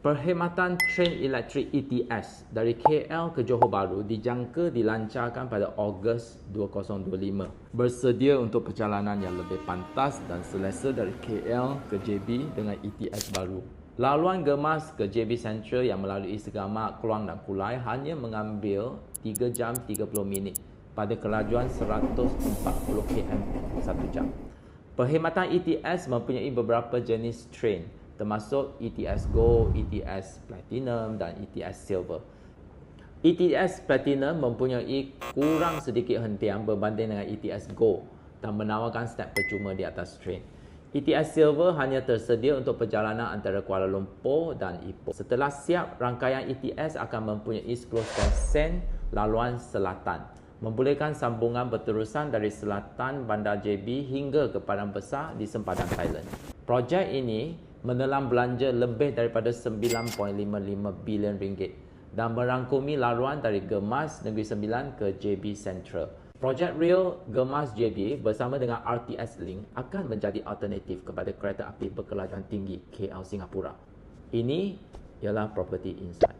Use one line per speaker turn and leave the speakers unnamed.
Perkhidmatan Train Elektrik ETS dari KL ke Johor Bahru dijangka dilancarkan pada Ogos 2025. Bersedia untuk perjalanan yang lebih pantas dan selesa dari KL ke JB dengan ETS baru. Laluan gemas ke JB Central yang melalui Segamat, Keluang dan Kulai hanya mengambil 3 jam 30 minit pada kelajuan 140 km satu jam. Perkhidmatan ETS mempunyai beberapa jenis train termasuk ETS Gold, ETS Platinum dan ETS Silver. ETS Platinum mempunyai kurang sedikit hentian berbanding dengan ETS Gold dan menawarkan snap percuma di atas train. ETS Silver hanya tersedia untuk perjalanan antara Kuala Lumpur dan Ipoh. Setelah siap, rangkaian ETS akan mempunyai 10 sen laluan selatan, membolehkan sambungan berterusan dari selatan Bandar JB hingga ke Padang Besar di sempadan Thailand. Projek ini menelan belanja lebih daripada 9.55 bilion ringgit dan merangkumi laluan dari Gemas Negeri Sembilan ke JB Central. Projek Rail Gemas JB bersama dengan RTS Link akan menjadi alternatif kepada kereta api berkelajuan tinggi KL Singapura. Ini ialah Property Insight.